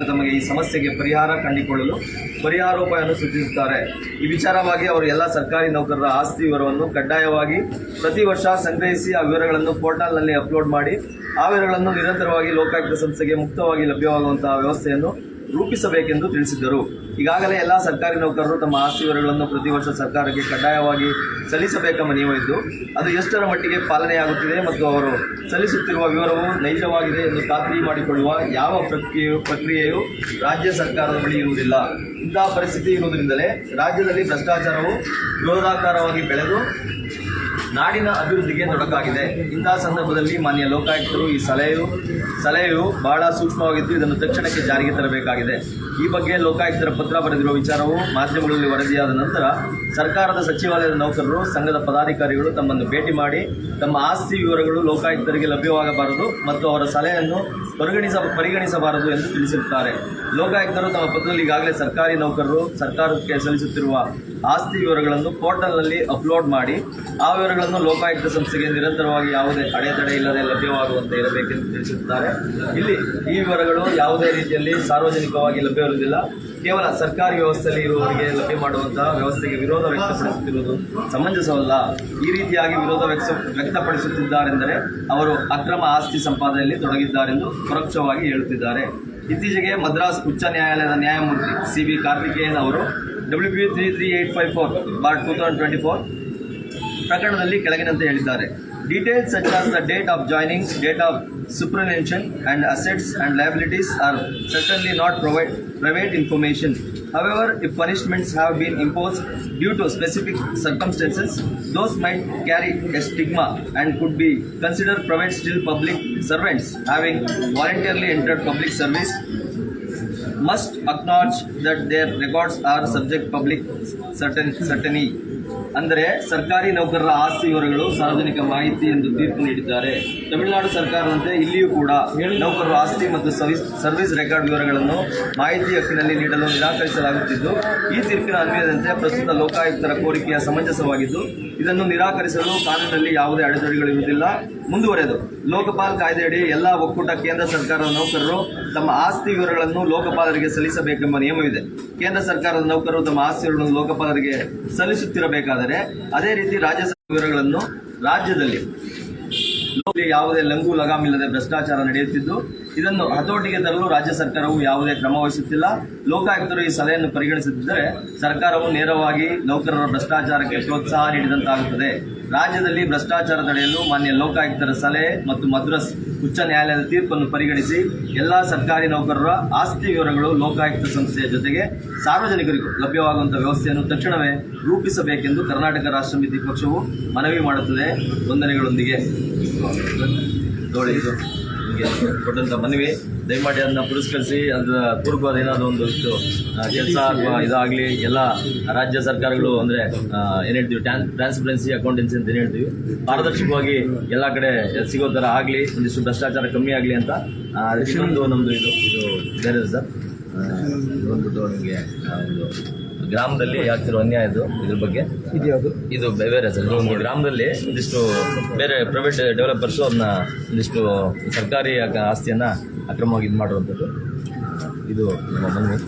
ತಮಗೆ ಈ ಸಮಸ್ಯೆಗೆ ಪರಿಹಾರ ಕಂಡುಕೊಳ್ಳಲು ಪರಿಹಾರೋಪಾಯವನ್ನು ಸೂಚಿಸುತ್ತಾರೆ ಈ ವಿಚಾರವಾಗಿ ಅವರು ಎಲ್ಲ ಸರ್ಕಾರಿ ನೌಕರರ ಆಸ್ತಿ ವಿವರವನ್ನು ಕಡ್ಡಾಯವಾಗಿ ಪ್ರತಿ ವರ್ಷ ಸಂಗ್ರಹಿಸಿ ಆ ವಿವರಗಳನ್ನು ಪೋರ್ಟಲ್ನಲ್ಲಿ ಅಪ್ಲೋಡ್ ಮಾಡಿ, ಆ ವಿವರಗಳನ್ನು ನಿರಂತರವಾಗಿ ಲೋಕಾಯುಕ್ತ ಸಂಸ್ಥೆಗೆ ಮುಕ್ತವಾಗಿ ಲಭ್ಯವಾಗುವಂತಹ ವ್ಯವಸ್ಥೆಯನ್ನು ರೂಪಿಸಬೇಕೆಂದು ತಿಳಿಸಿದ್ದರು. ಈಗಾಗಲೇ ಎಲ್ಲ ಸರ್ಕಾರಿ ನೌಕರರು ತಮ್ಮ ಆಸ್ತಿ ವಿವರಗಳನ್ನು ಪ್ರತಿ ವರ್ಷ ಸರ್ಕಾರಕ್ಕೆ ಕಡ್ಡಾಯವಾಗಿ ಸಲ್ಲಿಸಬೇಕೆಂಬ ನಿಯಮ ಇದ್ದು, ಅದು ಎಷ್ಟರ ಮಟ್ಟಿಗೆ ಪಾಲನೆಯಾಗುತ್ತಿದೆ ಮತ್ತು ಅವರು ಸಲ್ಲಿಸುತ್ತಿರುವ ವಿವರವು ನೈಜವಾಗಿದೆ ಎಂದು ಖಾತ್ರಿ ಮಾಡಿಕೊಳ್ಳುವ ಯಾವ ಪ್ರಕ್ರಿಯೆಯು ಪ್ರಕ್ರಿಯೆಯು ರಾಜ್ಯ ಸರ್ಕಾರದ ಬಳಿ ಇರುವುದಿಲ್ಲ. ಇಂತಹ ಪರಿಸ್ಥಿತಿ ಇರುವುದರಿಂದಲೇ ರಾಜ್ಯದಲ್ಲಿ ಭ್ರಷ್ಟಾಚಾರವು ವಿರೋಧಾಕಾರವಾಗಿ ಬೆಳೆದು ನಾಡಿನ ಅಭಿವೃದ್ಧಿಗೆ ತೊಡಕಾಗಿದೆ. ಇಂತಹ ಸಂದರ್ಭದಲ್ಲಿ ಮಾನ್ಯ ಲೋಕಾಯುಕ್ತರು ಈ ಸಲಹೆಯು ಸಲಹೆಯು ಬಹಳ ಸೂಕ್ಷ್ಮವಾಗಿದ್ದು ಇದನ್ನು ತಕ್ಷಣಕ್ಕೆ ಜಾರಿಗೆ ತರಬೇಕಾಗಿದೆ. ಈ ಬಗ್ಗೆ ಲೋಕಾಯುಕ್ತರ ಪತ್ರ ಬರೆದಿರುವ ವಿಚಾರವು ಮಾಧ್ಯಮಗಳಲ್ಲಿ ವರದಿಯಾದ ನಂತರ ಸರ್ಕಾರದ ಸಚಿವಾಲಯದ ನೌಕರರು, ಸಂಘದ ಪದಾಧಿಕಾರಿಗಳು ತಮ್ಮನ್ನು ಭೇಟಿ ಮಾಡಿ ತಮ್ಮ ಆಸ್ತಿ ವಿವರಗಳು ಲೋಕಾಯುಕ್ತರಿಗೆ ಲಭ್ಯವಾಗಬಾರದು ಮತ್ತು ಅವರ ಸಲಹೆಯನ್ನು ಪರಿಗಣಿಸ, ಪರಿಗಣಿಸಬಾರದು ಎಂದು ತಿಳಿಸಿರುತ್ತಾರೆ. ಲೋಕಾಯುಕ್ತರು ತಮ್ಮ ಪತ್ರದಲ್ಲಿ ಈಗಾಗಲೇ ಸರ್ಕಾರಿ ನೌಕರರು, ಸರ್ಕಾರಕ್ಕೆ ಸಲ್ಲಿಸುತ್ತಿರುವ ಆಸ್ತಿ ವಿವರಗಳನ್ನು ಪೋರ್ಟಲ್ನಲ್ಲಿ ಅಪ್ಲೋಡ್ ಮಾಡಿ ಆ ವಿವರಗಳನ್ನು ಲೋಕಾಯುಕ್ತ ಸಂಸ್ಥೆಗೆ ನಿರಂತರವಾಗಿ ಯಾವುದೇ ಅಡೆತಡೆ ಇಲ್ಲದೆ ಲಭ್ಯವಾಗುವಂತೆ ಇರಬೇಕೆಂದು ತಿಳಿಸುತ್ತಾರೆ. ಇಲ್ಲಿ ಈ ವಿವರಗಳು ಯಾವುದೇ ರೀತಿಯಲ್ಲಿ ಸಾರ್ವಜನಿಕವಾಗಿ ಲಭ್ಯವಿರುವುದಿಲ್ಲ. ಕೇವಲ ಸರ್ಕಾರಿ ವ್ಯವಸ್ಥೆಯಲ್ಲಿ ಇರುವವರಿಗೆ ಲಭ್ಯ ಮಾಡುವಂತಹ ವ್ಯವಸ್ಥೆಗೆ ವಿರೋಧ ವ್ಯಕ್ತಪಡಿಸುತ್ತಿರುವುದು ಸಮಂಜಸವಲ್ಲ ಈ ರೀತಿಯಾಗಿ ವಿರೋಧ ವ್ಯಕ್ತ ವ್ಯಕ್ತಪಡಿಸುತ್ತಿದ್ದಾರೆಂದರೆ ಅವರು ಅಕ್ರಮ ಆಸ್ತಿ ಸಂಪಾದನೆಯಲ್ಲಿ ತೊಡಗಿದ್ದಾರೆಂದು ಪರೋಕ್ಷವಾಗಿ ಹೇಳುತ್ತಿದ್ದಾರೆ. ಇತ್ತೀಚೆಗೆ ಮದ್ರಾಸ್ ಉಚ್ಚ ನ್ಯಾಯಾಲಯದ ನ್ಯಾಯಮೂರ್ತಿ ಸಿ ಬಿ ಕಾರ್ತಿಕೇಯನ್ ಅವರು W P three three eight five four bar two thousand twenty four ಪ್ರಕರಣದಲ್ಲಿ ಕೆಳಗಿನಂತೆ ಹೇಳಿದ್ದಾರೆ. Details such as the date of joining date of superannuation and assets and liabilities are certainly not provide private information however if punishments have been impose due to specific circumstances those may carry a stigma and could be consider private still public servants having voluntarily entered public service must acknowledge that their records are subject public certain certainty ಅಂದರೆ ಸರ್ಕಾರಿ ನೌಕರರ ಆಸ್ತಿ ವಿವರಗಳು ಸಾರ್ವಜನಿಕ ಮಾಹಿತಿ ಎಂದು ತೀರ್ಪು ನೀಡಿದ್ದಾರೆ. ತಮಿಳುನಾಡು ಸರ್ಕಾರದಂತೆ ಇಲ್ಲಿಯೂ ಕೂಡ ನೌಕರರ ಆಸ್ತಿ ಮತ್ತು ಸರ್ವಿಸ್ ಸರ್ವಿಸ್ ರೆಕಾರ್ಡ್ ವಿವರಗಳನ್ನು ಮಾಹಿತಿ ಹಕ್ಕಿನಲ್ಲಿ ನೀಡಲು ನಿರಾಕರಿಸಲಾಗುತ್ತಿದ್ದು, ಈ ತೀರ್ಪಿನ ಅನ್ವಯದಂತೆ ಪ್ರಸ್ತುತ ಲೋಕಾಯುಕ್ತರ ಕೋರಿಕೆಯ ಸಮಂಜಸವಾಗಿದ್ದು, ಇದನ್ನು ನಿರಾಕರಿಸಲು ಕಾನೂನಿನಲ್ಲಿ ಯಾವುದೇ ಅಡೆತಡೆಗಳಿರುವುದಿಲ್ಲ. ಮುಂದುವರೆದು, ಲೋಕಪಾಲ್ ಕಾಯ್ದೆಯಡಿ ಎಲ್ಲ ಒಕ್ಕೂಟ ಕೇಂದ್ರ ಸರ್ಕಾರದ ನೌಕರರು ತಮ್ಮ ಆಸ್ತಿ ವಿವರಗಳನ್ನು ಲೋಕಪಾಲರಿಗೆ ಸಲ್ಲಿಸಬೇಕೆಂಬ ನಿಯಮವಿದೆ. ಕೇಂದ್ರ ಸರ್ಕಾರದ ನೌಕರರು ತಮ್ಮ ಆಸ್ತಿಗಳನ್ನು ಲೋಕಪಾಲರಿಗೆ ಸಲ್ಲಿಸುತ್ತಿರಬೇಕಾದರೆ ಅದೇ ರೀತಿ ರಾಜ್ಯ ವಿವರಗಳನ್ನು ರಾಜ್ಯದಲ್ಲಿ ಯಾವುದೇ ಲಂಗು ಲಗಾಮಿಲ್ಲದೆ ಭ್ರಷ್ಟಾಚಾರ ನಡೆಯುತ್ತಿದ್ದು, ಇದನ್ನು ಹತೋಟಿಗೆ ತರಲು ರಾಜ್ಯ ಸರ್ಕಾರವು ಯಾವುದೇ ಕ್ರಮ ವಹಿಸುತ್ತಿಲ್ಲ. ಲೋಕಾಯುಕ್ತರು ಈ ಸಲಹೆಯನ್ನು ಪರಿಗಣಿಸುತ್ತಿದ್ದರೆ ಸರ್ಕಾರವು ನೇರವಾಗಿ ನೌಕರರ ಭ್ರಷ್ಟಾಚಾರಕ್ಕೆ ಪ್ರೋತ್ಸಾಹ ನೀಡಿದಂತಾಗುತ್ತದೆ. ರಾಜ್ಯದಲ್ಲಿ ಭ್ರಷ್ಟಾಚಾರ ತಡೆಯಲು ಮಾನ್ಯ ಲೋಕಾಯುಕ್ತರ ಸಲಹೆ ಮತ್ತು ಮದ್ರಾಸ್ ಉಚ್ಚ ನ್ಯಾಯಾಲಯದ ತೀರ್ಪನ್ನು ಪರಿಗಣಿಸಿ ಎಲ್ಲ ಸರ್ಕಾರಿ ನೌಕರರ ಆಸ್ತಿ ವಿವರಗಳು ಲೋಕಾಯುಕ್ತ ಸಂಸ್ಥೆಯ ಜೊತೆಗೆ ಸಾರ್ವಜನಿಕರಿಗೂ ಲಭ್ಯವಾಗುವಂತಹ ವ್ಯವಸ್ಥೆಯನ್ನು ತಕ್ಷಣವೇ ರೂಪಿಸಬೇಕೆಂದು ಕರ್ನಾಟಕ ರಾಷ್ಟ್ರ ಪಕ್ಷವು ಮನವಿ ಮಾಡುತ್ತದೆ. ವಂದನೆಗಳೊಂದಿಗೆ ನೋಡಿ ನಿಮಗೆ ಕೊಟ್ಟಂತ ಮನವಿ, ದಯಮಾಡಿ ಅದನ್ನ ಪುರಸ್ಕರಿಸಿ, ಅದರ ಪೂರ್ವದ ಏನಾದರೂ ಒಂದು ಇಷ್ಟು ಕೆಲಸ ಅಥವಾ ಇದಾಗಲಿ, ಎಲ್ಲ ರಾಜ್ಯ ಸರ್ಕಾರಗಳು ಅಂದರೆ ಏನು ಹೇಳ್ತೀವಿ ಟ್ಯಾನ್ ಟ್ರಾನ್ಸ್ಪರೆನ್ಸಿ ಅಕೌಂಟೆನ್ಸಿ ಅಂತ ಏನು ಹೇಳ್ತೀವಿ, ಪಾರದರ್ಶಕವಾಗಿ ಎಲ್ಲ ಕಡೆ ಸಿಗೋ ಥರ ಆಗಲಿ, ಒಂದಿಷ್ಟು ಭ್ರಷ್ಟಾಚಾರ ಕಮ್ಮಿ ಆಗಲಿ ಅಂತ ಒಂದು ನಮ್ಮದು ಇದು ಇದು ಬೇರೆ ಸರ್. ಬಂದ್ಬಿಟ್ಟು ನಿಮಗೆ ಒಂದು ಗ್ರಾಮದಲ್ಲಿ ಆಗ್ತಿರೋ ಅನ್ಯಾಯ ಇದು ಇದ್ರ ಬಗ್ಗೆ? ಇದು ಬೇರೆ ಸರ್ ಒಂದು ಗ್ರಾಮದಲ್ಲಿ ಒಂದಿಷ್ಟು ಬೇರೆ ಪ್ರೈವೇಟ್ ಡೆವಲಪರ್ಸು ಅದನ್ನ ಒಂದಿಷ್ಟು ಸರ್ಕಾರಿ ಆಸ್ತಿಯನ್ನ ಅಕ್ರಮವಾಗಿ ಇದು ಮಾಡುವಂಥದ್ದು. ಇದು ನಮ್ಮ ಮನವಿ.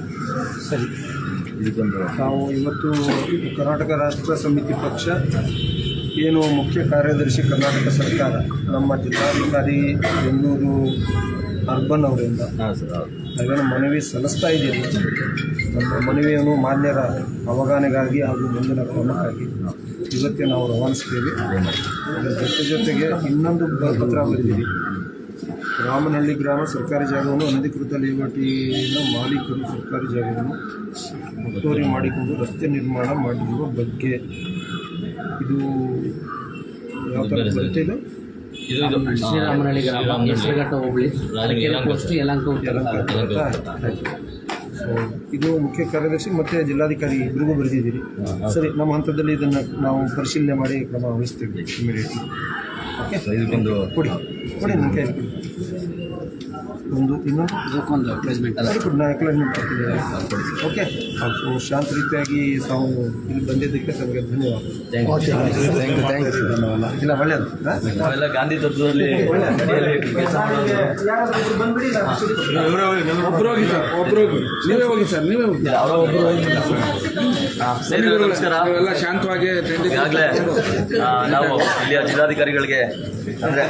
ಸರಿ. ಇದಕ್ಕೊಂದು ನಾವು ಇವತ್ತು ಕರ್ನಾಟಕ ರಾಷ್ಟ್ರ ಸಮಿತಿ ಪಕ್ಷ ಏನು ಮುಖ್ಯ ಕಾರ್ಯದರ್ಶಿ ಕರ್ನಾಟಕ ಸರ್ಕಾರ ನಮ್ಮ ಜಿಲ್ಲಾಧಿಕಾರಿ ಬೆಂಗಳೂರು ಅರ್ಬನ್ ಅವರಿಂದ. ನಾವೇನು ಮನವಿ ಸಲ್ಲಿಸ್ತಾ ಇದ್ದೀವಿ. ನಮ್ಮ ಮನವಿಯನ್ನು ಮಾನ್ಯರ ಅವಗಾನೆಗಾಗಿ ಹಾಗೂ ಮುಂದಿನ ಕ್ರಮಕ್ಕಾಗಿ ಇವತ್ತೇ ನಾವು ರವಾನಿಸ್ತೀವಿ. ಅದರ ಜೊತೆ ಜೊತೆಗೆ ಇನ್ನೊಂದು ಪತ್ರ ಬರೆದಿದ್ದೀವಿ. ರಾಮನಹಳ್ಳಿ ಗ್ರಾಮ ಸರ್ಕಾರಿ ಜಾಗವನ್ನು ಅನಧಿಕೃತ ಲೇವಾಟಿನ ಮಾಲೀಕರು ಸರ್ಕಾರಿ ಜಾಗವನ್ನು ಒತ್ತುವರಿ ಮಾಡಿಕೊಂಡು ರಸ್ತೆ ನಿರ್ಮಾಣ ಮಾಡಿರುವ ಬಗ್ಗೆ. ಇದು ಯಾವ ಥರ ಬರುತ್ತೆ ಇದು ಶ್ರೀರಾಮನಹಳ್ಳಿ ಗ್ರಾಮ ಹೆಸರುಘಟ್ಟ ಹೋಬಳಿ. ಅರಕೆರೆ ಪೋಸ್ಟ್ ಉತ್ತರ ಇದು ಮುಖ್ಯ ಕಾರ್ಯದರ್ಶಿ ಮತ್ತು ಜಿಲ್ಲಾಧಿಕಾರಿ ಇಬ್ಬರಿಗೂ ಬರೆದಿದ್ದೀರಿ. ಸರಿ ನಮ್ಮ ಹಂತದಲ್ಲಿ ಇದನ್ನು ನಾವು ಪರಿಶೀಲನೆ ಮಾಡಿ ಕ್ರಮ ವಹಿಸ್ತೀವಿ. ಇಮಿಡಿಯೇಟ್ಲಿ ಕೊಡಿ. ಕೊಡಿ ನನ್ನ ಕೈಯಲ್ಲಿ ಕೊಡಿ. ಒಂದು ಇನ್ನೊಂದು ಇದಕ್ಕೊಂದು ಪ್ಲೇಸ್ಮೆಂಟ್ ಅಲ್ಲ. ಗುಡ್ ಕೊಟ್ಟಿದ್ದೇವೆ ಓಕೆ ಸೊ ಶಾಂತ ರೀತಿಯಾಗಿ ತಾವು ಇಲ್ಲಿ ಬಂದಿದ್ದಕ್ಕೆ ತಮಗೆ ಧನ್ಯವಾದ. ಇಲ್ಲ ಒಳ್ಳೆಯದು? ನಾವೆಲ್ಲ ಗಾಂಧಿ ತತ್ವದಲ್ಲಿ ಒಬ್ಬರೋಗಿ ಸರ್. ಒಬ್ರು ಹೋಗಿ ನೀವೇ ಹೋಗಿ ಸರ್ ನೀವೇ ಹೋಗಿ. ಅವರ ಒಬ್ಬರು ನಮಸ್ಕಾರ. ನಾವೆಲ್ಲ ಶಾಂತವಾಗಿ ಈಗಾಗಲೇ ನಾವು ಇಲ್ಲಿಯ ಜಿಲ್ಲಾಧಿಕಾರಿಗಳಿಗೆ ಅಂದರೆ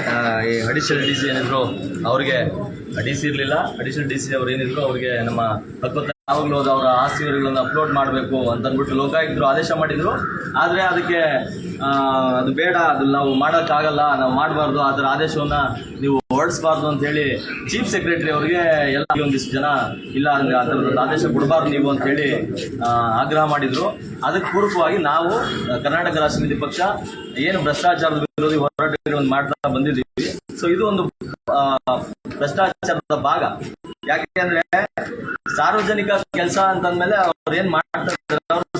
ಈ ಅಡಿಷನಲ್ ಡಿ ಸಿ ಏನಿದ್ರು ಅವ್ರಿಗೆ ಡಿ ಸಿ ಇರಲಿಲ್ಲ. ಅಡಿಷನಲ್ ಡಿ ಸಿ ಅವ್ರು ಏನಿದ್ರು ಅವ್ರಿಗೆ ನಮ್ಮ ಹಕ್ಕುಪತ್ರ ಯಾವಾಗಲೂ ಅವರ ಆಸ್ತಿ ವಿವರಗಳನ್ನು ಅಪ್ಲೋಡ್ ಮಾಡಬೇಕು ಅಂತ ಅಂದ್ಬಿಟ್ಟು ಲೋಕಾಯುಕ್ತರು ಆದೇಶ ಮಾಡಿದ್ರು. ಆದರೆ ಅದಕ್ಕೆ ಅದು ಬೇಡ, ಅದು ನಾವು ಮಾಡೋಕ್ಕಾಗಲ್ಲ, ನಾವು ಮಾಡಬಾರ್ದು ಅದರ ಆದೇಶವನ್ನು ನೀವು ಹೊರಡಿಸಬಾರ್ದು ಅಂತ ಹೇಳಿ ಚೀಫ್ ಸೆಕ್ರೆಟರಿ ಅವರಿಗೆ ಎಲ್ಲ ಒಂದಿಷ್ಟು ಜನ ಇಲ್ಲ ಅಂದ್ರೆ ಆ ಥರದ ಆದೇಶ ಕೊಡಬಾರ್ದು ನೀವು ಅಂತ ಹೇಳಿ ಆಗ್ರಹ ಮಾಡಿದ್ರು. ಅದಕ್ಕೆ ಪೂರ್ವಕವಾಗಿ ನಾವು, ಕರ್ನಾಟಕ ರಾಷ್ಟ್ರ ಪಕ್ಷ ಏನು ಭ್ರಷ್ಟಾಚಾರದ ವಿರೋಧಿ ಹೋರಾಟ ಮಾಡ್ತಾ ಬಂದಿದ್ದೀವಿ. ಸೊ ಇದು ಒಂದು ಭ್ರಷ್ಟಾಚಾರದ ಭಾಗ. ಯಾಕೆಂದ್ರೆ ಸಾರ್ವಜನಿಕ ಕೆಲಸ ಅಂತಂದ್ಮೇಲೆ ಅವ್ರು ಏನ್ ಮಾಡ್ತಾರೆ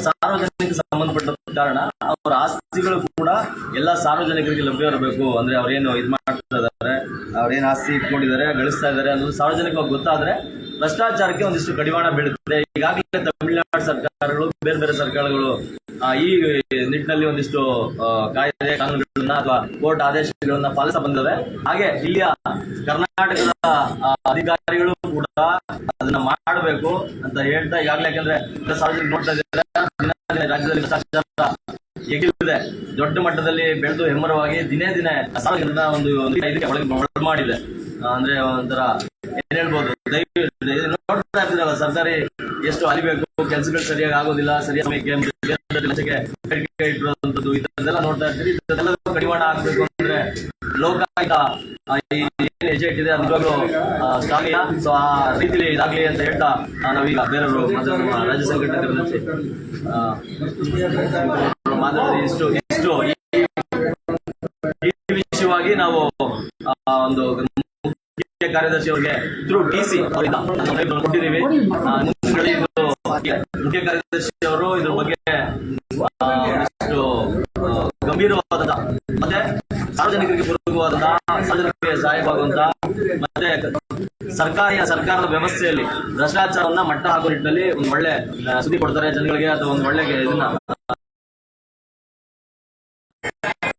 ಸಾರ್ವಜನಿಕ ಸಂಬಂಧಪಟ್ಟ ಕಾರಣ ಅವರ ಆಸ್ತಿಗಳು ಕೂಡ ಎಲ್ಲ ಸಾರ್ವಜನಿಕರಿಗೆ ಲಭ್ಯ ಇರಬೇಕು. ಅಂದ್ರೆ ಅವ್ರೇನು ಇದು ಮಾಡ್ತಾ ಇದ್ದಾರೆ ಅವ್ರೇನು ಆಸ್ತಿ ಇಟ್ಕೊಂಡಿದ್ದಾರೆ, ಗಳಿಸ್ತಾ ಇದ್ದಾರೆ ಅನ್ನೋದು ಸಾರ್ವಜನಿಕವಾಗಿ ಗೊತ್ತಾದ್ರೆ ಭ್ರಷ್ಟಾಚಾರಕ್ಕೆ ಒಂದಿಷ್ಟು ಕಡಿವಾಣ ಬೀಳುತ್ತದೆ. ಈಗಾಗಲೇ ತಮಿಳುನಾಡು ಸರ್ಕಾರಗಳು, ಬೇರೆ ಬೇರೆ ಸರ್ಕಾರಗಳು ಈ ನಿಟ್ಟಿನಲ್ಲಿ ಒಂದಿಷ್ಟು ಕಾಯ್ದೆ ಕಾನೂನುಗಳನ್ನ ಅಥವಾ ಕೋರ್ಟ್ ಆದೇಶಗಳನ್ನ ಪಾಲಿಸ ಬಂದವೆ ಹಾಗೆ ಇಲ್ಲಿಯ ಕರ್ನಾಟಕದ ಅಧಿಕಾರಿಗಳು ಕೂಡ ಅದನ್ನ ಮಾಡಬೇಕು ಅಂತ ಹೇಳ್ತಾ ಈಗಾಗಲೇ ಯಾಕಂದ್ರೆ ಸಾರ್ವಜನಿಕ ನೋಡ್ತಾ ಇದ್ದಾರೆ. ರಾಜ್ಯದಲ್ಲಿ ಭ್ರಷ್ಟಾಚಾರ ಎಗಿಲಿದೆ ದೊಡ್ಡ ಮಟ್ಟದಲ್ಲಿ ಬೆಳೆದು ಹೆಮ್ಮರವಾಗಿ ದಿನೇ ದಿನೇ ಒಂದು ಒಂದು ಇದಕ್ಕೆ ಮಾಡಿದೆ. ಅಂದ್ರೆ ಒಂಥರ ಏನ್ ಹೇಳ್ಬೋದು ನೋಡ್ತಾ ಇರ್ತೀರಲ್ಲ ಸರ್ಕಾರಿ ಎಷ್ಟು ಅಲಿಬೇಕು ಕೆಲಸಗಳು ಸರಿಯಾಗಿ ಆಗೋದಿಲ್ಲ ಸರಿಯಾಗಿ ಇಟ್ಟಿರುವಂತದ್ದು ಇದನ್ನೆಲ್ಲ ನೋಡ್ತಾ ಇರ್ತೀರಿ. ಇದೆಲ್ಲ ಕಡಿವಾಣ ಆಗ್ಬೇಕು ಅಂದ್ರೆ ಲೋಕಾಯುಕ್ತ ಹೆಜ್ಜೆ ಇಟ್ಟಿದೆ ನಿಜವಾಗ್ಲೂ ಸೊ ಆ ರೀತಿಲಿ ಇದಾಗ್ಲಿ ಅಂತ ಹೇಳ್ತಾ ನಾವೀಗ ಬೇರೆಯವರು ರಾಜ್ಯ ಸಂಘಟನೆ ಮಾತಾಡಿದ ಇಷ್ಟು ಇಷ್ಟು. ಈ ವಿಷಯವಾಗಿ ನಾವು ಒಂದು ಮುಖ್ಯ ಕಾರ್ಯದರ್ಶಿ ಅವರಿಗೆ ಥ್ರೂ ಡಿ ಸಿ ಕೊಟ್ಟಿದ್ದೀವಿ. ಮುಖ್ಯ ಕಾರ್ಯದರ್ಶಿ ಅವರು ಇದ್ರ ಬಗ್ಗೆ ಗಂಭೀರವಾದ ಮತ್ತೆ ಸಾರ್ವಜನಿಕರಿಗೆ ಪೂರಕವಾದಂತಹ ಸಾರ್ವಜನಿಕರಿಗೆ ಸಹಾಯವಾಗುವಂತ ಮತ್ತೆ ಸರ್ಕಾರಿ, ಸರ್ಕಾರದ ವ್ಯವಸ್ಥೆಯಲ್ಲಿ ಭ್ರಷ್ಟಾಚಾರವನ್ನ ಮಟ್ಟ ಹಾಕೋ ನಿಟ್ಟಿನಲ್ಲಿ ಒಂದು ಒಳ್ಳೆ ಸುದ್ದಿ ಕೊಡ್ತಾರೆ ಜನಗಳಿಗೆ ಅಥವಾ ಒಂದು ಒಳ್ಳೆ ಇದನ್ನ you